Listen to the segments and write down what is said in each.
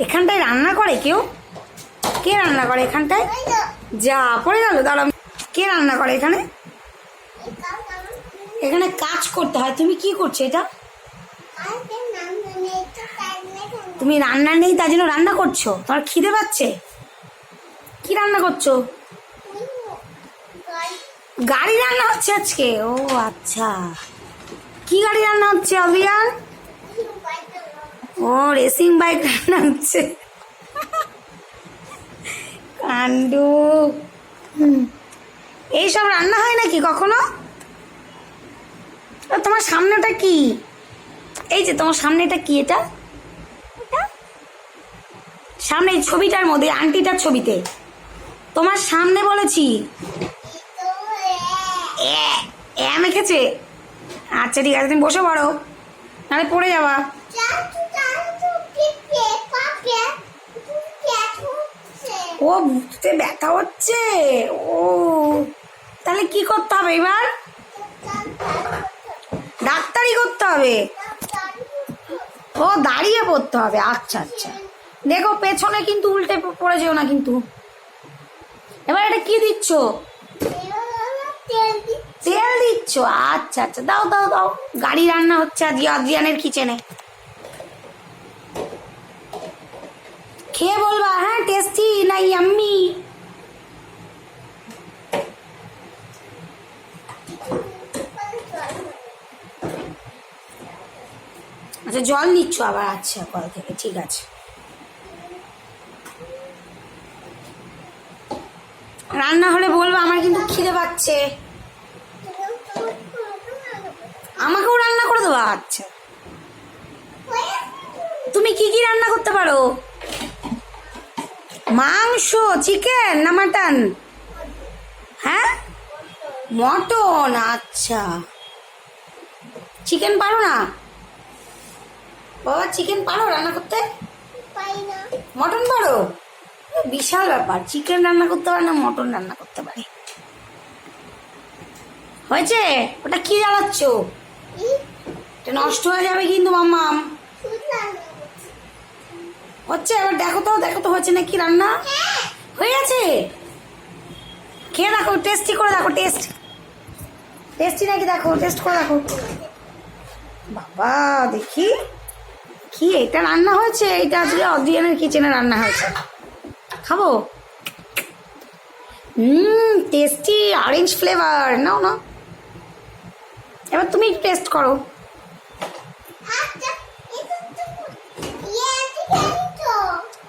এখানটায় রান্না করে কেউ? কে রান্না করে এখানটায়? যা পড়ে গেল দাঁড়া কে রান্না করে এখানে? এখানে কাজ করতে হয়। তুমি কি করছ এটা? তুমি রান্না নেই, তার জন্য রান্না করছ? তোমার খিদে পাচ্ছে? কি রান্না করছ? গাড়ি রান্না হচ্ছে আজকে। ও আচ্ছা। কি গাড়ি রান্না হচ্ছে, অভিয়ান? ও রেসিং বাইক রান্না হচ্ছে কান্ডু। এইসব রান্না হয় নাকি কখনো? তোমার সামনেটা কি? এই যে, তোমার সামনেটা কি এটা? এটা? সামনে এই ছবিটার মধ্যে আন্টিটার ছবিতে। তোমার সামনে বলেছি। আচ্ছা ঠিক আছে, তুমি বসে পড়ো। নাহলে পড়ে যাবা। ও বুঝতে ব্যথা হচ্ছে। ও, তাহলে কি করতে হবে এবার? ডাক্তারি করতে হবে। ও, দাঁড়িয়ে পড়তে হবে। আচ্ছা আচ্ছা। দেখো, পেছনে কিন্তু উল্টে পড়ে যেও না কিন্তু। এবার এটা কি দিচ্ছ? তেল দিচ্ছ। আচ্ছা আচ্ছা। দাও দাও দাও। গাড়ি রান্না হচ্ছে আজ আজিয়ানের কিচেনে খেয়ে বলবা হ্যাঁ টেস্টি না ইয়াম্মি আচ্ছা জল নিচ্ছ আবার? আচ্ছা কল থেকে, ঠিক আছে। রান্না হলে বলব, আমার কিন্তু খিদে পাচ্ছে। আমাকেও রান্না করে দেবো? আচ্ছা। তুমি কি কি রান্না করতে পারো? মাংস চিকেন না মাটন হ্যাঁ? মটন আচ্ছা। চিকেন পারো না? বাবা চিকেন পারো রান্না করতে? মটন পারো? বিশাল ব্যাপার চিকেন রান্না করতে পারে না মটন রান্না করতে পারে। হয়েছে? ওটা কি জ্বালাচ্ছ? এটা নষ্ট হয়ে যাবে কিন্তু মাম্মাম দেখো তো দেখো তো হচ্ছে নাকি রান্না? হয়ে গেছে খেয়ে দেখো টেস্টি করে দেখো টেস্ট টেস্টি নাকি দেখো টেস্ট করে দেখো। বাবা, দেখি। কি, এটা রান্না হয়েছে? এটা আজকে অদ্রিয়ানের কিচেনে রান্না হয়েছে। খাব? হুম টেস্টি অরেঞ্জ ফ্লেভার নাও না এবার তুমি টেস্ট করো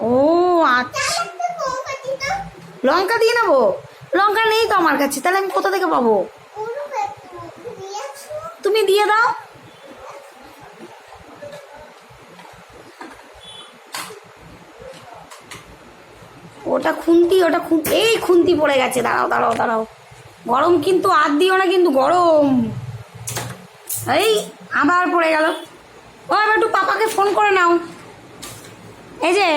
ও আচ্ছা লঙ্কা দিয়ে নেব? লঙ্কা নেই তো আমার কাছে, তাহলে আমি কোথা থেকে পাবো? তুমি দিয়ে দাও। ওটা খুন্তি, ওটা এই খুন্তি পড়ে গেছে। দাঁড়াও দাঁড়াও দাঁড়াও। গরম কিন্তু আর দিও না কিন্তু গরম। এই, আবার পড়ে গেল। ও একটু পাপাকে ফোন করে নাও। এই যে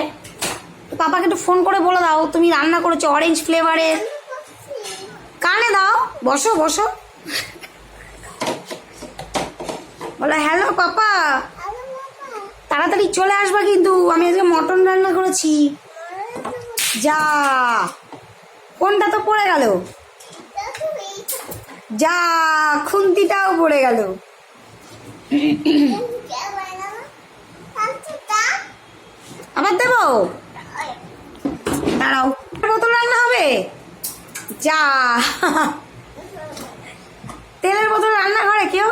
পাপাকে একটু ফোন করে বলে দাও, তুমি রান্না করেছ অরেঞ্জ ফ্লেভারের কানে দাও, বসো বসো। বলো হ্যালো পাপা। তাড়াতাড়ি চলে আসবা কিন্তু, আমি আজকে মটন রান্না করেছি। যা। কোনটা তো পড়ে গেল। যা, খুন্তিটাও পড়ে গেল আবার দেবো দাঁড়াও বোতল রান্না হবে যা। তেলের বোতল রান্না করে কেউ?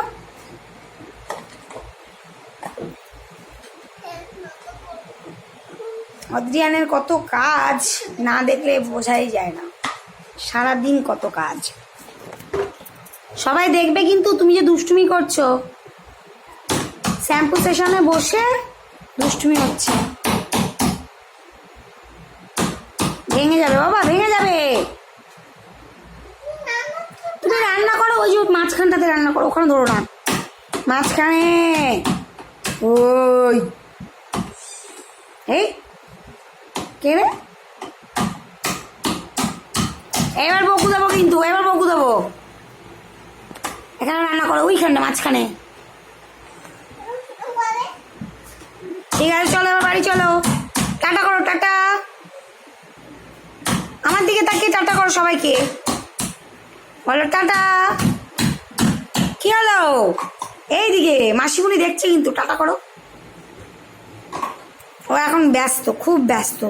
অদ্রিয়ানের কত কাজ না দেখলে বোঝাই যায় না। সারাদিন কত কাজ। সবাই দেখবে কিন্তু তুমি যে দুষ্টুমি করছ। শ্যাম্পু সেশনে বসে দুষ্টুমি হচ্ছে। ভেঙে যাবে বাবা, ভেঙে যাবে। রান্না করো, ওই যে মাঝখানটাতে রান্না করো, ওখানে ধরো না। মাঝখানে। ওই। এই। কে রে? এবার বকু দেবো কিন্তু, এবার বকু দেবো। এখানে রান্না করো ওইখানে মাঝখানে। ঠিক আছে, চলো, এবার বাড়ি চলো। টাটা করো, টাটা। আমার দিকে তাকিয়ে টাটা করো সবাইকে। বলো, টাটা। কি হলো? এইদিকে, মাসিমণি দেখছে কিন্তু, টাটা করো। ও এখন ব্যস্ত, খুব ব্যস্ত।